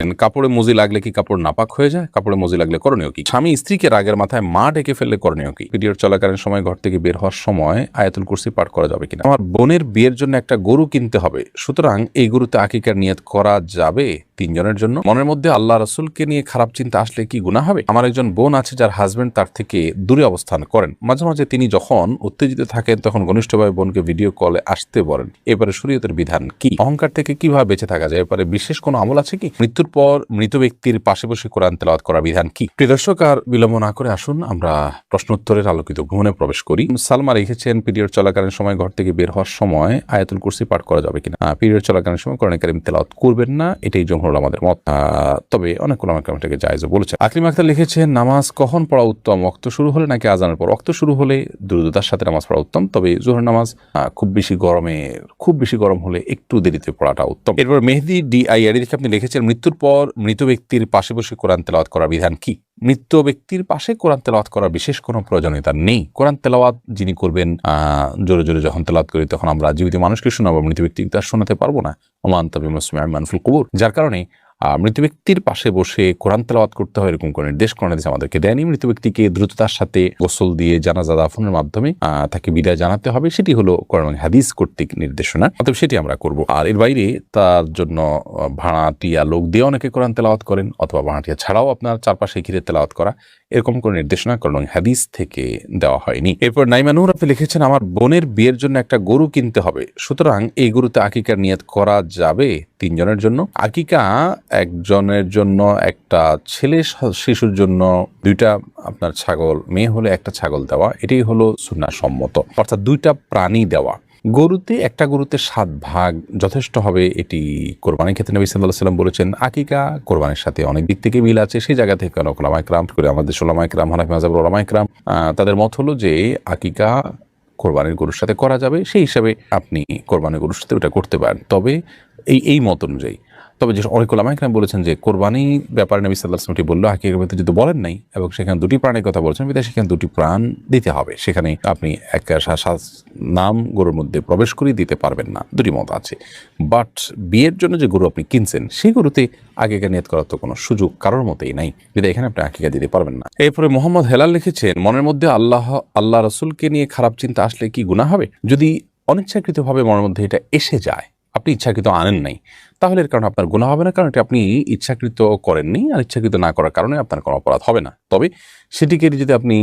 কাপড়ে মজি লাগলে কি কাপড় নাপাক হয়ে যায়? কাপড়ে মজি লাগলে করণীয় কি? স্বামী স্ত্রীকে রাগের মাথায় মা ডেকে ফেললে করণীয় কি? পিরিয়ড চলাকালীন সময় ঘর থেকে বের হওয়ার সময় আয়াতুল কুর্সি পাঠ করা যাবে কিনা? আমার বোনের বিয়ের জন্য একটা গরু কিনতে হবে। সুতরাং এই গরুতে আকিকার নিয়ত করা যাবে? তিনজনের জন্য। মনের মধ্যে আল্লাহ রসুলকে নিয়ে খারাপ চিন্তা আসলে কি গুণা হবে? আমার একজন বোন আছে যার হাজবেন্ড তার থেকে দূরে অবস্থান করেন। মাঝে মাঝে তিনি যখন উত্তেজিত থাকেন, তখন ঘনিষ্ঠভাবে বোনকে ভিডিও কলে আসতে বলেন। এবারে শরীয়তের বিধান কি? অহংকার থেকে কীভাবে বেঁচে থাকা যায়? এবারে বিশেষ কোনো আমল আছে কি? মৃত্যুর পর মৃত ব্যক্তির পাশে বসে কোরআন তেলাওয়াত করার বিধান কি? প্রিয় দর্শক, আর বিলম্ব না করে আসুন, আমরা প্রশ্নোত্তরের আলোকিত ভ্রমণে প্রবেশ করি। সালমা রেখেছেন পিরিয়ড চলাকালীন সময় ঘর থেকে বের হওয়ার সময় আয়াতুল কুরসি পাঠ করা যাবে কিনা? পিরিয়ড চলাকালীন সময় কোরআন কারিম তেলাওয়াত করবেন না, এটাই জমহর আমাদের মত। তবে অনেক ওলামা কেরাম এটাকে জায়েজও বলেছেন। আকলিম আক্তার লিখেছেন, নামাজ কখন পড়া উত্তম অক্ত শুরু হলে নাকি আজানের পর? অক্ত শুরু হলে দ্রুততার সাথে নামাজ পড়া উত্তম, তবে জোহর নামাজ খুব বেশি গরমে, খুব বেশি গরম হলে একটু দেরিতে পড়াটা উত্তম। এরপর মেহেদি ডি আই আইডি থেকে আপনি লিখেছেন, মৃত্যুর পর মৃত ব্যক্তির পাশে বসে কোরআন তেলাওয়াত করার বিধান কি? মৃত ব্যক্তির পাশে কোরআন তেলাওয়াত করার বিশেষ কোনো প্রয়োজনীয়তা নেই। কোরআন তেলাওয়াত যিনি করবেন জোরে জোরে যখন তেলাওয়াত করি, তখন আমরা জীবিত মানুষকে শোনাবো, মৃত ব্যক্তিকে তার শোনাতে পারব না? ওমান তবে মানফুল কবুর। যার কারণে আহ, মৃত ব্যক্তির পাশে বসে কোরআন তেলাওয়াত করতে হয় এরকম কোনো নির্দেশ কোরআন আমাদেরকে দেয়নি। মৃত ব্যক্তিকে দ্রুততার সাথে গোসল দিয়ে জানাজা দাফনের মাধ্যমে তাকে বিদায় জানাতে হবে। সেটি হলো কোরআন হাদিস কর্তৃক নির্দেশনা। অতএব সেটি আমরা করব। আর এর বাইরে তার জন্য ভাড়াটিয়া লোক দিয়ে অনেকে কোরআন তেলাওয়াত করেন অথবা ভাড়াটিয়া ছাড়াও আপনার চারপাশে ঘিরে তেলাওয়াত করা এরকম কোনো নির্দেশনা কোরআন হাদিস থেকে দেওয়া হয়নি। এরপর নাইমানুর আপনি লিখেছেন আমার বোনের বিয়ের জন্য একটা গরু কিনতে হবে। সুতরাং এই গরুতে আকিকার নিয়ত করা যাবে? তিনজনের জন্য। আকিকা একজনের জন্য, একটা ছেলে শিশুর জন্য, দুইটা আপনার ছাগল, মেয়ে হলে একটা ছাগল দেওয়া, এটাই হলো সুন্না সম্মত অর্থাৎ দুইটা প্রাণী দেওয়া। গরুতে, একটা গরুতে সাত ভাগ যথেষ্ট হবে এটি কোরবানির ক্ষেত্রে নবী সাল্লাহ সাল্লাম বলেছেন। আকিকা কোরবানির সাথে অনেক দিক থেকে মিল আছে। সেই জায়গা থেকে অনেক ওলামাইকরাম করে আমাদের সোলামাইকরাম হানাফি মাজাব ওলামাইকরাম তাদের মত হলো যে আকিকা কোরবানির গরুর সাথে করা যাবে। সেই হিসাবে আপনি কোরবানির গরুর সাথে ওটা করতে পারেন। তবে এই এই মত অনুযায়ী। তবে যে অনেক ওলামাইকরাম বলেছেন যে, কোরবানি ব্যাপারে নবী সাল্লাহ আসলামটি বলল ব্যাপারে যদি বলেন নাই, এবং সেখানে দুটি প্রাণের কথা বলছেন, বিধায় সেখানে দুটি প্রাণ দিতে হবে। সেখানে আপনি এক নাম গরুর মধ্যে প্রবেশ করিয়ে দিতে পারবেন না। দুটি মত আছে। বাট বিয়ের জন্য যে গরু আপনি কিনছেন, সেই গরুতে আকিকা নিয়ত করার তো কোনো সুযোগ কারোর মতেই নাই। যদি এখানে আপনি আকিকা দিতে পারবেন না। এরপরে মোহাম্মদ হেলাল লিখেছেন, মনের মধ্যে আল্লাহ আল্লাহ রসুলকে নিয়ে খারাপ চিন্তা আসলে কি গুণা হবে? যদি অনিচ্ছাকৃতভাবে মনের মধ্যে এটা এসে যায় আপনি ইচ্ছাকৃত আনেন নাই। তাহলে এর কারণে আপনার গুণা হবে না, কারণ এটা আপনি ইচ্ছাকৃত করেননি আর ইচ্ছাকৃত না করার কারণে আপনার কোনো অপরাধ হবে না। তবে সেটিকে যদি আপনি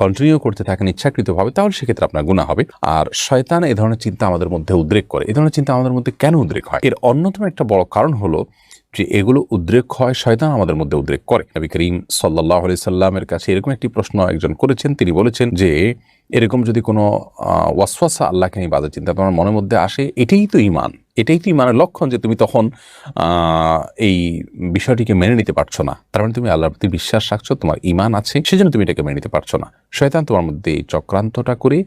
কন্টিনিউ করতে থাকেন ইচ্ছাকৃতভাবে, তাহলে সেক্ষেত্রে আপনার গুণা হবে। আর শয়তান এ ধরনের চিন্তা আমাদের মধ্যে উদ্রেক করে। এ ধরনের চিন্তা আমাদের মধ্যে কেন উদ্রেক হয়? এর অন্যতম একটা বড় কারণ হলো যে এগুলো উদ্রেক হয়, শয়তান আমাদের মধ্যে উদ্রেক করে। নবী করিম সাল্লাহ সাল্লামের কাছে এরকম একটি প্রশ্ন একজন করেছেন। তিনি বলেছেন যে এরকম যদি কোনো ওয়াসওয়াসা আল্লাহকে নিয়ে বাজে চিন্তা তোমার মনের মধ্যে আসে, এটাই তো ইমান এটাই তো ইমানের লক্ষণ যে তুমি তখন এই বিষয়টিকে মেনে নিতে পারছ না? তার মানে তুমি আল্লাহর প্রতি বিশ্বাস রাখছো, তোমার ইমান আছে, সেজন্য তুমি এটাকে মেনে নিতে পারছ না। শয়তান তোমার মধ্যে এই চক্রান্তটা করে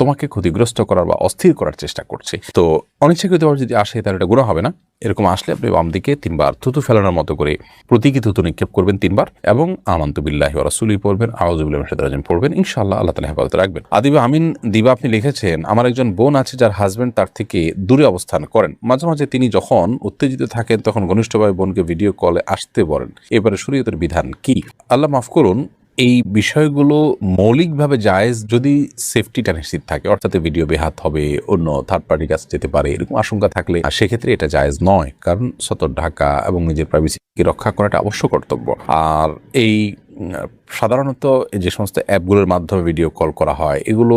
তোমাকে ক্ষতিগ্রস্ত করার বা অস্থির করার চেষ্টা করছে। তো অনিচ্ছাকৃতভাবে যদি আসে, তাহলে এটা গুণা হবে না। এরকম আসলে আপনি বাম দিকে তিনবার থুতু ফেলানোর মতো করে প্রতীকী থুতু নিক্ষেপ করবেন তিনবার এবং আমন্ত বিল্লাহি রাসুলি পড়বেন আওয়াজুবিল্লাহ রাজন পড়বেন, ইনশাআল্লাহ আল্লাহ তালা হেফাজত রাখবেন। আদিবা আমিন দিবা আপনি লিখেছেন, আমার একজন বোন আছে যার হাজব্যান্ড তার থেকে দূরে অবস্থান করেন। মাঝে মাঝে তিনি যখন উত্তেজিত থাকেন, তখন ঘনিষ্ঠ ভাই বোনকে ভিডিও কলে আসতে বলেন। এবারে শরীয়তের বিধান কি? আল্লাহ মাফ করুন, এই বিষয়গুলো মৌলিকভাবে জায়েজ যদি সেফটিটা নিশ্চিত থাকে। অর্থাৎ ভিডিও বেহাত হবে, অন্য থার্ড পার্টির কাছে যেতে পারে, এরকম আশঙ্কা থাকলে সেক্ষেত্রে এটা জায়েজ নয়। কারণ সতর ঢাকা এবং নিজের প্রাইভেসিকে রক্ষা করাটা অবশ্য কর্তব্য। আর এই সাধারণত যে সমস্ত অ্যাপগুলোর মাধ্যমে ভিডিও কল করা হয়, এগুলো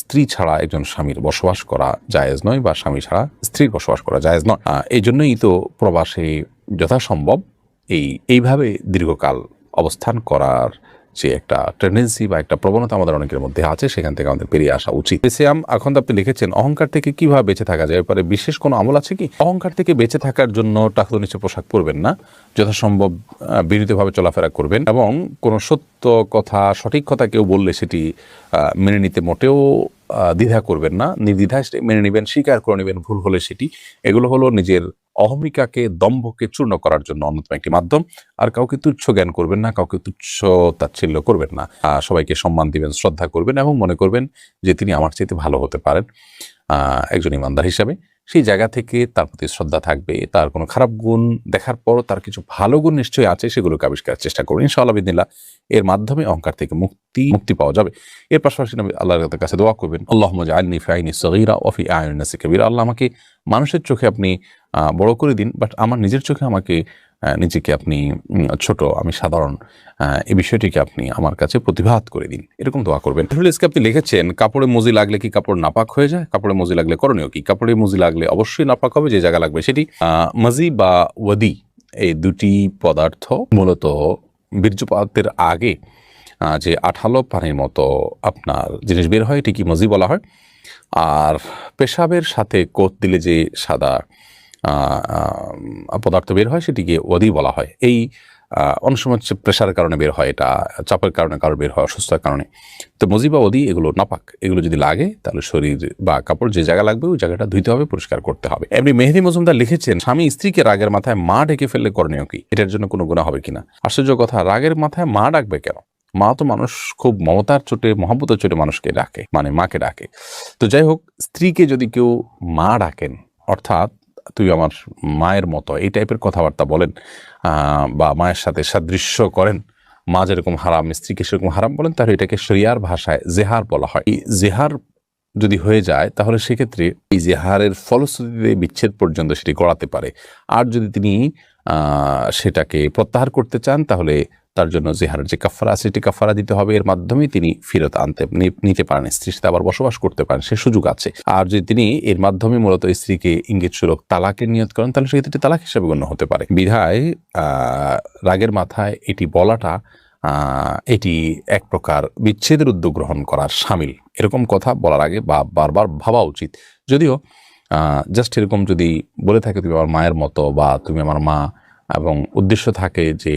স্ত্রী ছাড়া একজন স্বামীর বসবাস করা জায়েজ নয় বা স্বামী ছাড়া স্ত্রীর বসবাস করা জায়েজ নয়। এই জন্যই তো প্রবাসে যথাসম্ভব এই, এইভাবে দীর্ঘকাল অবস্থান করার যে একটা টেন্ডেন্সি বা একটা প্রবণতা আমাদের অনেকের মধ্যে আছে, সেখান থেকে আমাদের বেরিয়ে আসা উচিত। সিয়াম এখন আপনি লিখেছেন, অহংকার থেকে কীভাবে বেঁচে থাকা যায়? এরপরে বিশেষ কোনো আমল আছে কি? অহংকার থেকে বেঁচে থাকার জন্য টাকা নিচে পোশাক পরবেন না। যথাসম্ভব বিনীতভাবে চলাফেরা করবেন এবং কোনো সত্য কথা, সঠিক কথা কেউ বললে সেটি মেনে নিতে মোটেও দ্বিধা করবেন না। নির্দ্বিধায় মেনে নেবেন, স্বীকার করে নেবেন, ভুল হলে সেটি। এগুলো হলো নিজের অহমিকাকে দম্ভকে চূর্ণ করার জন্য অন্যতম একটি মাধ্যম। আর কাউকে তুচ্ছ জ্ঞান করবেন না, কাউকে তুচ্ছ তাচ্ছিল্য করবেন না। সবাইকে সম্মান দিবেন, শ্রদ্ধা করবেন এবং মনে করবেন যে তিনি আমার চাইতে ভালো হতে পারেন একজন ইমানদার হিসাবে। সেই জায়গা থেকে তার প্রতি শ্রদ্ধা থাকবে, তার কোনো খারাপ গুণ দেখার পরও তার কিছু ভালো গুণ নিশ্চয়ই আছে, সেগুলোকে আবিষ্কারের চেষ্টা করুন। ইনশাআল্লাহ এর মাধ্যমে অহংকার থেকে মুক্তি মুক্তি পাওয়া যাবে। এর পাশাপাশি নবী আল্লাহর কাছে দোয়া করবেন আল্লাহ আইনি ফাইনি সগিরা ওফি আয়নাসি কবিরা। আল্লাহ আমাকে মানুষের চোখে আপনি বড় করে দিন, বাট আমার নিজের চোখে আমাকে নিজেকে আপনি ছোট, আমি সাধারণ এই বিষয়টিকে আপনি আমার কাছে প্রতিভাত করে দিন। এরকম দোয়া করবেন। তাহলে আজকে আপনি লিখেছেন, কাপড়ে মজি লাগলে কি কাপড় নাপাক হয়ে যায়? কাপড়ে মজি লাগলে করণীয় কি? কাপড়ে মজি লাগলে অবশ্যই নাপাক হবে, যে জায়গা লাগবে সেটি। মজি বা ওয়াদি, এই দুটি পদার্থ মূলত বীর্যপাতের আগে যে আঠালো পানির মতো আপনার জিনিস বের হয় এটি কি মজি বলা হয়। আর পেশাবের সাথে কোত দিলে যে সাদা পদার্থ বের হয়, সেটিকে ওদি বলা হয়। এই অনেক সময় হচ্ছে প্রেশারের কারণে বের হয়, এটা চাপের কারণে কারও বের হয় অসুস্থতার কারণে। তো মজি বা ওদি এগুলো নাপাক। এগুলো যদি লাগে, তাহলে শরীর বা কাপড় যে জায়গা লাগবে, ওই জায়গাটা ধুইতে হবে, পরিষ্কার করতে হবে। এমনি মেহেদি মজুমদার লিখেছেন, স্বামী স্ত্রীকে রাগের মাথায় মা ডেকে ফেললে করণীয় কি? এটার জন্য কোনো গুণা হবে কিনা? আশ্চর্য কথা, রাগের মাথায় মা ডাকবে কেন? মা তো মানুষ খুব মমতার চোটে, মহাব্বতের চোটে মানুষকে ডাকে মানে মাকে ডাকে। তো যাই হোক, স্ত্রীকে যদি কেউ মা ডাকেন, অর্থাৎ তুই আমার মায়ের মতো, এই টাইপের কথাবার্তা বলেন বা মায়ের সাথে সাদৃশ্য করেন, মা যেরকম হারাম, স্ত্রীকে সেরকম হারাম বলেন, তাহলে এটাকে শরিয়ার ভাষায় জেহার বলা হয়। এই জেহার যদি হয়ে যায়, তাহলে সেক্ষেত্রে এই জেহারের ফলশ্রুতিতে বিচ্ছেদ পর্যন্ত সেটি গড়াতে পারে। আর যদি তিনি সেটাকে প্রত্যাহার করতে চান, তাহলে তার জন্য জেহারের যে কাফারা আছে, সেটি কাফারা দিতে হবে। এর মাধ্যমে তিনি ফেরত আনতে, নিতে পারেন। স্ত্রীর সাথে আবার বসবাস করতে পারেন, সে সুযোগ আছে। আর যদি তিনি এর মাধ্যমে মূলত স্ত্রীকে ইঙ্গিত সুরক তালাকের নিয়ত করেন, তাহলে সেক্ষেত্রে তালাক হিসাবে গণ্য হতে পারে। বিধায় রাগের মাথায় এটি বলাটা এটি এক প্রকার বিচ্ছেদের উদ্যোগ গ্রহণ করার সামিল। এরকম কথা বলার আগে বা বারবার ভাবা উচিত। যদিও জাস্ট এরকম যদি বলে থাকে, তুমি আমার মায়ের মতো বা তুমি আমার মা এবং উদ্দেশ্য থাকে যে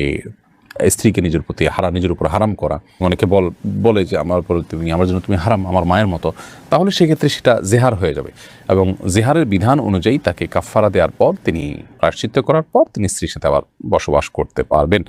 স্ত্রীকে নিজের প্রতি হারা, নিজের উপর হারাম করা। অনেকে বল, বলে যে, আমার উপর তুমি, আমার জন্য তুমি হারাম, আমার মায়ের মতো। তাহলে সেক্ষেত্রে সেটা জেহার হয়ে যাবে। এবং জেহারের বিধান অনুযায়ী তাকে কাফফারা দেওয়ার পর তিনি প্রায়শ্চিত্ত করার পর তিনি স্ত্রীর সাথে আবার বসবাস করতে পারবেন।